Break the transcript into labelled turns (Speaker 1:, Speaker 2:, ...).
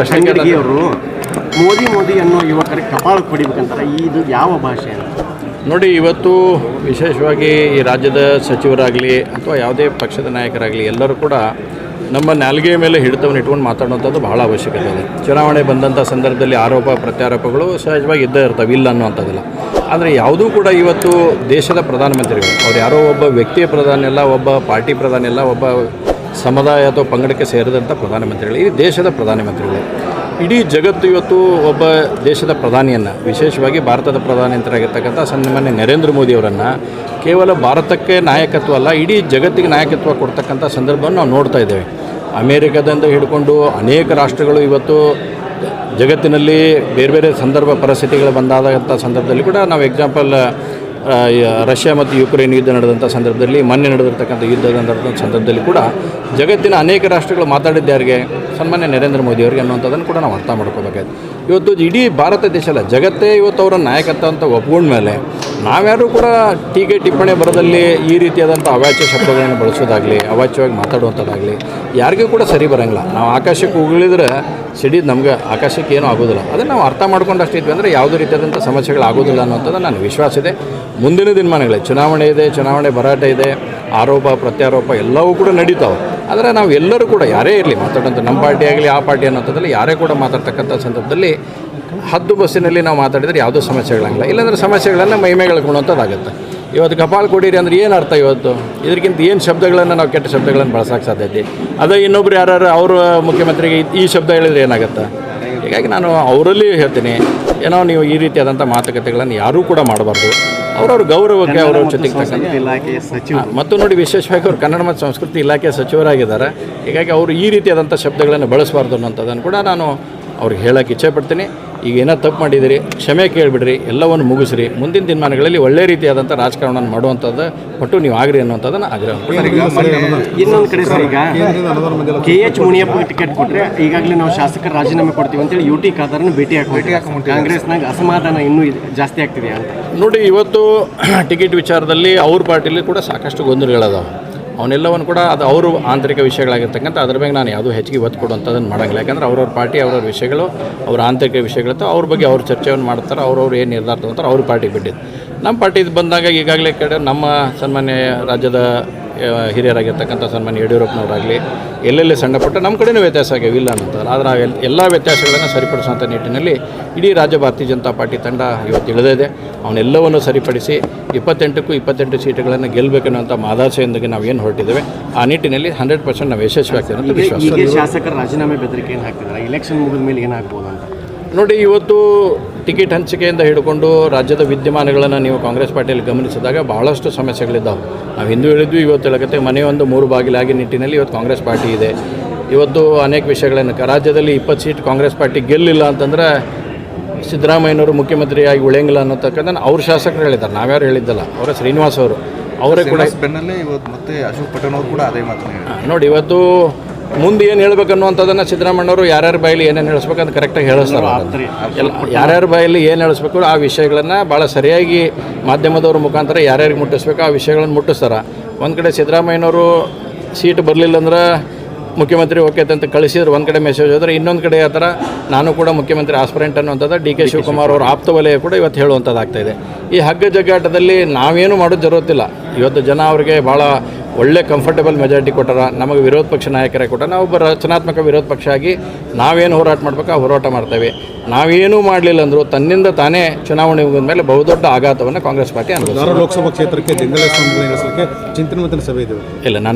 Speaker 1: ಪ್ರಶ್ನೆ
Speaker 2: ಅವರು ಮೋದಿ ಮೋದಿ ಅನ್ನೋ ಯುವಕರಿಗೆ ಕಪಾಳಕ್ಕೆ ಹೊಡಿಬೇಕಂತಾರೆ ಇದು ಯಾವ ಭಾಷೆ
Speaker 1: ನೋಡಿ ಇವತ್ತು ವಿಶೇಷವಾಗಿ ಈ ರಾಜ್ಯದ ಸಚಿವರಾಗಲಿ ಅಥವಾ ಯಾವುದೇ ಪಕ್ಷದ ನಾಯಕರಾಗಲಿ ಎಲ್ಲರೂ ಕೂಡ ನಮ್ಮ ನಾಲ್ಗೆಯ ಮೇಲೆ ಹಿಡಿತವನ್ನು ಇಟ್ಕೊಂಡು ಮಾತಾಡುವಂಥದ್ದು ಬಹಳ ಅವಶ್ಯಕತೆ ಇದೆ. ಚುನಾವಣೆ ಬಂದಂಥ ಸಂದರ್ಭದಲ್ಲಿ ಆರೋಪ ಪ್ರತ್ಯಾರೋಪಗಳು ಸಹಜವಾಗಿ ಇದ್ದೇ ಇರ್ತವೆ ಇಲ್ಲ ಅನ್ನುವಂಥದ್ದಿಲ್ಲ. ಆದರೆ ಯಾವುದೂ ಕೂಡ ಇವತ್ತು ದೇಶದ ಪ್ರಧಾನಮಂತ್ರಿಗಳು ಅವ್ರು ಯಾರೋ ಒಬ್ಬ ವ್ಯಕ್ತಿಯ ಪ್ರಧಾನಿ ಅಲ್ಲ ಒಬ್ಬ ಪಾರ್ಟಿ ಪ್ರಧಾನಿ ಅಲ್ಲ ಒಬ್ಬ ಸಮುದಾಯ ಅಥವಾ ಪಂಗಡಕ್ಕೆ ಸೇರಿದಂಥ ಪ್ರಧಾನಮಂತ್ರಿಗಳು ಈ ದೇಶದ ಪ್ರಧಾನಮಂತ್ರಿಗಳು. ಇಡೀ ಜಗತ್ತು ಇವತ್ತು ಒಬ್ಬ ದೇಶದ ಪ್ರಧಾನಿಯನ್ನು, ವಿಶೇಷವಾಗಿ ಭಾರತದ ಪ್ರಧಾನಮಂತ್ರಿಯಾಗಿರ್ತಕ್ಕಂಥ ಸನ್ಮಾನ್ಯ ನರೇಂದ್ರ ಮೋದಿಯವರನ್ನು ಕೇವಲ ಭಾರತಕ್ಕೆ ನಾಯಕತ್ವ ಅಲ್ಲ, ಇಡೀ ಜಗತ್ತಿಗೆ ನಾಯಕತ್ವ ಕೊಡ್ತಕ್ಕಂಥ ಸಂದರ್ಭವನ್ನು ನಾವು ನೋಡ್ತಾ ಇದ್ದೇವೆ. ಅಮೇರಿಕದಿಂದ ಹಿಡ್ಕೊಂಡು ಅನೇಕ ರಾಷ್ಟ್ರಗಳು ಇವತ್ತು ಜಗತ್ತಿನಲ್ಲಿ ಬೇರೆ ಬೇರೆ ಸಂದರ್ಭ ಪರಿಸ್ಥಿತಿಗಳು ಬಂದಾದಂಥ ಸಂದರ್ಭದಲ್ಲಿ ಕೂಡ ನಾವು ಎಕ್ಸಾಂಪಲ್ ರಷ್ಯಾ ಮತ್ತು ಯುಕ್ರೇನ್ ಯುದ್ಧ ನಡೆದಂಥ ಸಂದರ್ಭದಲ್ಲಿ, ಮೊನ್ನೆ ನಡೆದಿರ್ತಕ್ಕಂಥ ಯುದ್ಧ ನಡೆದಂಥ ಸಂದರ್ಭದಲ್ಲಿ ಕೂಡ ಜಗತ್ತಿನ ಅನೇಕ ರಾಷ್ಟ್ರಗಳು ಮಾತಾಡಿದ್ದು ಯಾರಿಗೆ? ಸನ್ಮಾನ್ಯ ನರೇಂದ್ರ ಮೋದಿ ಅವರಿಗೆ ಅನ್ನುವಂಥದ್ದನ್ನು ಕೂಡ ನಾವು ಅರ್ಥ ಮಾಡ್ಕೋಬೇಕಾಯ್ತು ಇವತ್ತು ಇಡೀ ಭಾರತ ದೇಶ ಅಲ್ಲ, ಜಗತ್ತೇ ಇವತ್ತು ಅವರ ನಾಯಕತ್ವ ಅಂತ ಒಪ್ಕೊಂಡ್ಮೇಲೆ ನಾವ್ಯಾರೂ ಕೂಡ ಟೀಕೆ ಟಿಪ್ಪಣಿ ಬರದಲ್ಲಿ ಈ ರೀತಿಯಾದಂಥ ಅವಾಚ್ಯ ಶಬ್ದಗಳನ್ನು ಬಳಸೋದಾಗಲಿ, ಅವಾಚ್ಯವಾಗಿ ಮಾತಾಡುವಂಥದ್ದಾಗಲಿ, ಯಾರಿಗೂ ಕೂಡ ಸರಿ ಬರೋಂಗಿಲ್ಲ. ನಾವು ಆಕಾಶಕ್ಕೆ ಉಗುಳಿದ್ರೆ ಸಿಡಿದು ನಮಗೆ ಆಕಾಶಕ್ಕೆ ಏನೂ ಆಗೋದಿಲ್ಲ. ಅದನ್ನು ನಾವು ಅರ್ಥ ಮಾಡ್ಕೊಂಡು ಅಷ್ಟಿದ್ವಿ ಅಂದರೆ ಯಾವುದೇ ರೀತಿಯಾದಂಥ ಸಮಸ್ಯೆಗಳು ಆಗೋದಿಲ್ಲ ಅನ್ನೋಂಥದ್ದು ನನ್ನ ವಿಶ್ವಾಸ ಇದೆ. ಮುಂದಿನ ದಿನಮಾನಗಳೇ ಚುನಾವಣೆ ಇದೆ, ಚುನಾವಣೆ ಭರಾಟೆ ಇದೆ. ಆರೋಪ, ಪ್ರತ್ಯಾರೋಪ ಎಲ್ಲವೂ ಕೂಡ ನಡೀತಾವೆ. ಆದರೆ ನಾವು ಎಲ್ಲರೂ ಕೂಡ ಯಾರೇ ಇರಲಿ ಮಾತಾಡೋಂಥ ನಮ್ಮ ಪಾರ್ಟಿ ಆಗಲಿ, ಆ ಪಾರ್ಟಿ ಅನ್ನೋಂಥದ್ದಲ್ಲಿ ಯಾರೇ ಕೂಡ ಮಾತಾಡ್ತಕ್ಕಂಥ ಸಂದರ್ಭದಲ್ಲಿ ಹದ್ದು ಬಸ್ಸಿನಲ್ಲಿ ನಾವು ಮಾತಾಡಿದರೆ ಯಾವುದೂ ಸಮಸ್ಯೆಗಳಾಗಿಲ್ಲ. ಇಲ್ಲಾಂದರೆ ಸಮಸ್ಯೆಗಳನ್ನು ಮೈಮೇಗಳ್ಕೊಳ್ಳುವಂಥದ್ದಾಗುತ್ತೆ ಇವತ್ತು ಕಪಾಲ್ ಕೊಡಿರಿ ಅಂದರೆ ಏನು ಅರ್ಥ ಇವತ್ತು? ಇದಕ್ಕಿಂತ ಏನು ಶಬ್ದಗಳನ್ನು ನಾವು ಕೆಟ್ಟ ಶಬ್ದಗಳನ್ನು ಬಳಸೋಕೆ ಸಾಧ್ಯತೆ ಅದೇ ಇನ್ನೊಬ್ರು ಯಾರು ಅವರು ಮುಖ್ಯಮಂತ್ರಿಗೆ ಈ ಶಬ್ದ ಹೇಳಿದ್ರೆ ಏನಾಗುತ್ತೆ? ಹೀಗಾಗಿ ನಾನು ಅವರಲ್ಲಿ ಹೇಳ್ತೀನಿ ಏನೋ ನೀವು ಈ ರೀತಿಯಾದಂಥ ಮಾತುಕತೆಗಳನ್ನು ಯಾರೂ ಕೂಡ ಮಾಡಬಾರ್ದು. ಅವರವ್ರ ಗೌರವಕ್ಕೆ ಅವರ ಜೊತೆಗೆ ಮತ್ತು ನೋಡಿ ವಿಶೇಷವಾಗಿ ಅವರು ಕನ್ನಡ ಮತ್ತು ಸಂಸ್ಕೃತಿ ಇಲಾಖೆ ಸಚಿವರಾಗಿದ್ದಾರೆ. ಹೀಗಾಗಿ ಅವರು ಈ ರೀತಿಯಾದಂಥ ಶಬ್ದಗಳನ್ನು ಬಳಸಬಾರ್ದು ಅನ್ನೋಂಥದ್ದನ್ನು ಕೂಡ ನಾನು ಅವ್ರಿಗೆ ಹೇಳೋಕ್ಕೆ ಇಚ್ಛೆಪಡ್ತೀನಿ. ಈಗ ಏನೋ ತಪ್ಪು ಮಾಡಿದಿರಿ ಕ್ಷಮೆ ಕೇಳಿಬಿಡ್ರಿ ಎಲ್ಲವನ್ನು ಮುಗಿಸ್ರಿ ಮುಂದಿನ ದಿನಮಾನಗಳಲ್ಲಿ ಒಳ್ಳೆ ರೀತಿಯಾದಂಥ ರಾಜಕಾರಣ ಮಾಡುವಂಥದ್ದು ಒಟ್ಟು ನೀವು ಆಗ್ರಿ ಅನ್ನುವಂಥದ್ದನ್ನು ಆಗ್ರಹ
Speaker 2: ಇನ್ನೊಂದು ಕಡೆ ಸರ್ ಈಗ ಕೆ ಎಚ್ ಮುನಿಯಪ್ಪ ಟಿಕೆಟ್ ಕೊಟ್ಟರೆ ಈಗಾಗಲೇ ನಾವು ಶಾಸಕರ ರಾಜೀನಾಮೆ ಕೊಡ್ತೀವಿ ಅಂತೇಳಿ ಯು ಟಿ ಖಾದರ್ನ ಭೇಟಿ ಹಾಕಿ ಕಾಂಗ್ರೆಸ್ನಾಗ ಅಸಮಾಧಾನ ಇನ್ನೂ ಇದೆ- ಜಾಸ್ತಿ ಆಗ್ತಿದೆ ಅಂತ.
Speaker 1: ನೋಡಿ ಇವತ್ತು ಟಿಕೆಟ್ ವಿಚಾರದಲ್ಲಿ ಅವ್ರ ಪಾರ್ಟಿಲಿ ಕೂಡ ಸಾಕಷ್ಟು ಗೊಂದಲಗಳದಾವೆ. ಅವನ್ನೆಲ್ಲವನ್ನು ಕೂಡ ಅದು ಅವರು ಆಂತರಿಕ ವಿಷಯಗಳಾಗಿರ್ತಕ್ಕಂಥ ಅದ್ರ ಮೇಲೆ ನಾನು ಯಾವುದೂ ಹೆಚ್ಚಿಗೆ ಒತ್ತು ಕೊಡುವಂಥದ್ದನ್ನು ಮಾಡೋಂಗಿಲ್ಲ. ಯಾಕಂದ್ರೆ ಅವ್ರವ್ರ ಪಾರ್ಟಿ, ಅವ್ರವ್ರ ವಿಷಯಗಳು, ಅವ್ರ ಆಂತರಿಕ ವಿಷಯಗಳಿರ್ತಾವೆ, ಅವ್ರ ಬಗ್ಗೆ ಅವ್ರ ಚರ್ಚೆಯನ್ನು ಮಾಡ್ತಾರೆ, ಅವ್ರವ್ರು ಏನು ನಿರ್ಧಾರ ತಗೊಂತಾರೆ, ಅವ್ರ ಪಾರ್ಟಿಗೆ ಬಿಟ್ಟಿದ್ದು. ನಮ್ಮ ಪಾರ್ಟಿದು ಬಂದಾಗ ಈಗಾಗಲೇ ಕಡೆ ನಮ್ಮ ಸನ್ಮಾನ್ಯ ರಾಜ್ಯದ ಹಿರಿಯರಾಗಿರ್ತಕ್ಕಂಥ ಸನ್ಮಾನ್ಯ ಯಡಿಯೂರಪ್ಪನವರಾಗಲಿ ಎಲ್ಲೆಲ್ಲಿ ಸಣ್ಣ ಪುಟ್ಟ ನಮ್ಮ ಕಡೆಯೂ ವ್ಯತ್ಯಾಸ ಆಗ್ಯಾವ ಇಲ್ಲ ಅನ್ನೋದು ಆದರೆ ಆ ಎಲ್- ಎಲ್ಲ ವ್ಯತ್ಯಾಸಗಳನ್ನು ಸರಿಪಡಿಸುವಂಥ ನಿಟ್ಟಿನಲ್ಲಿ ಇಡೀ ರಾಜ್ಯ ಭಾರತೀಯ ಜನತಾ ಪಾರ್ಟಿ ತಂಡ ಇವತ್ತು ಇಳಿದಿದೆ ಅವನ್ನೆಲ್ಲವನ್ನು ಸರಿಪಡಿಸಿ ಇಪ್ಪತ್ತೆಂಟಕ್ಕೂ ಇಪ್ಪತ್ತೆಂಟು ಸೀಟುಗಳನ್ನು ಗೆಲ್ಲಬೇಕನ್ನುವಂಥ ಮಾದಾಸೆಯೊಂದಿಗೆ ನಾವು ಏನು ಹೊರಟಿದ್ದೇವೆ ಆ ನಿಟ್ಟಿನಲ್ಲಿ ಹಂಡ್ರೆಡ್ ಪರ್ಸೆಂಟ್ ನಾವು ಯಶಸ್ವಿ ಆಗ್ತೇವೆ ಅಂತ ವಿಶ್ವಾಸ.
Speaker 2: ಶಾಸಕರ ರಾಜೀನಾಮೆ ಬೆದರಿಕೆ ಏನು ಹಾಕ್ತಿದ್ದಾರೆ ಇಲೆಕ್ಷನ್ ಮುಗಿದ ಮೇಲೆ ಏನಾಗ್ಬೋದು ಅಂತ.
Speaker 1: ನೋಡಿ ಇವತ್ತು ಟಿಕೆಟ್ ಹಂಚಿಕೆಯಿಂದ ಹಿಡ್ಕೊಂಡು ರಾಜ್ಯದ ವಿದ್ಯಮಾನಗಳನ್ನು ನೀವು ಕಾಂಗ್ರೆಸ್ ಪಾರ್ಟಿಯಲ್ಲಿ ಗಮನಿಸಿದಾಗ ಬಹಳಷ್ಟು ಸಮಸ್ಯೆಗಳಿದ್ದಾವೆ. ನಾವು ಹಿಂದೂ ಹೇಳಿದ್ವಿ ಇವತ್ತು ಹೇಳಕತ್ತೆ ಮನೆಯೊಂದು ಮೂರು ಬಾಗಿಲಾಗಿ ನಿಟ್ಟಿನಲ್ಲಿ ಇವತ್ತು ಕಾಂಗ್ರೆಸ್ ಪಾರ್ಟಿ ಇದೆ. ಇವತ್ತು ಅನೇಕ ವಿಷಯಗಳನ್ನು ರಾಜ್ಯದಲ್ಲಿ ಇಪ್ಪತ್ತು ಸೀಟ್ ಕಾಂಗ್ರೆಸ್ ಪಾರ್ಟಿ ಗೆಲ್ಲಿಲ್ಲ ಅಂತಂದರೆ ಸಿದ್ದರಾಮಯ್ಯನವರು ಮುಖ್ಯಮಂತ್ರಿಯಾಗಿ ಉಳಿಯಂಗಿಲ್ಲ ಅನ್ನೋತಕ್ಕಂಥ ಅವ್ರ ಶಾಸಕರು ಹೇಳಿದ್ದಾರೆ. ನಾವ್ಯಾರು ಹೇಳಿದ್ದಲ್ಲ ಅವರ ಶ್ರೀನಿವಾಸ್ ಅವರು. ಅವರೇ ಕೂಡ
Speaker 3: ಇವತ್ತು ಮತ್ತೆ ಅಶೋಕ್ ಪಟೇಲ್ ಅವರು ಕೂಡ ಅದೇ ಮಾತು.
Speaker 1: ನೋಡಿ ಇವತ್ತು ಮುಂದೆ ಏನು ಹೇಳ್ಬೇಕು ಅನ್ನುವಂಥದ್ದನ್ನು ಸಿದ್ದರಾಮಯ್ಯವರು ಯಾರ್ಯಾರ ಬಾಯಲ್ಲಿ ಏನೇನು ಹೇಳಿಸ್ಬೇಕು ಅಂತ ಕರೆಕ್ಟಾಗಿ ಹೇಳಿಸ್ತಾರೆ. ಎಲ್ಲ ಯಾರ್ಯಾರ ಬಾಯಲ್ಲಿ ಏನು ಹೇಳಿಸ್ಬೇಕು ಆ ವಿಷಯಗಳನ್ನು ಭಾಳ ಸರಿಯಾಗಿ ಮಾಧ್ಯಮದವ್ರ ಮುಖಾಂತರ ಯಾರ್ಯಾರಿಗೆ ಮುಟ್ಟಿಸ್ಬೇಕು ಆ ವಿಷಯಗಳನ್ನು ಮುಟ್ಟಿಸ್ತಾರೆ ಒಂದು ಕಡೆ ಸಿದ್ದರಾಮಯ್ಯನವರು ಸೀಟ್ ಬರಲಿಲ್ಲ ಅಂದ್ರೆ ಮುಖ್ಯಮಂತ್ರಿ ಓಕೆ ಅಂತ ಕಳಿಸಿದ್ರು ಒಂದು ಕಡೆ ಮೆಸೇಜ್ ಹೋದರೆ ಇನ್ನೊಂದು ಕಡೆ ಆ ಥರ ನಾನು ಕೂಡ ಮುಖ್ಯಮಂತ್ರಿ ಆಸ್ಪರೆಂಟ್ ಅನ್ನುವಂಥದ್ದು ಡಿ ಕೆ ಶಿವಕುಮಾರ್ ಅವ್ರ ಆಪ್ತ ವಲಯ ಕೂಡ ಇವತ್ತು ಹೇಳುವಂಥದ್ದು ಆಗ್ತಾ ಇದೆ. ಈ ಹಗ್ಗ ಜಗ್ಗಾಟದಲ್ಲಿ ನಾವೇನು ಮಾಡೋದು ಜರುತ್ತಿಲ್ಲ ಇವತ್ತು ಜನ ಅವರಿಗೆ ಭಾಳ ಒಳ್ಳೆ ಕಂಫರ್ಟಬಲ್ ಮೆಜಾರಿಟಿ ಕೊಟ್ಟಾರ. ನಮಗೆ ವಿರೋಧ ಪಕ್ಷ ನಾಯಕರೇ ಕೊಟ್ಟ ನಾವು ಒಬ್ಬ ರಚನಾತ್ಮಕ ವಿರೋಧ ಪಕ್ಷ ಆಗಿ ನಾವೇನು ಹೋರಾಟ ಮಾಡ್ಬೇಕು ಆ ಹೋರಾಟ ಮಾಡ್ತೇವೆ. ನಾವೇನೂ ಮಾಡಲಿಲ್ಲ ಅಂದರೂ ತನ್ನಿಂದ ತಾನೇ ಚುನಾವಣೆ ಮುಗಿದ ಮೇಲೆ ಬಹುದೊಡ್ಡ ಆಘಾತವನ್ನು ಕಾಂಗ್ರೆಸ್ ಪಾರ್ಟಿ ಅನುಭವಿಸಿದೆ.
Speaker 4: ಲೋಕಸಭಾ ಕ್ಷೇತ್ರಕ್ಕೆ ಚಿಂತನೆ ಸಭೆ ಇದೆ
Speaker 1: ಇಲ್ಲ ನಾನು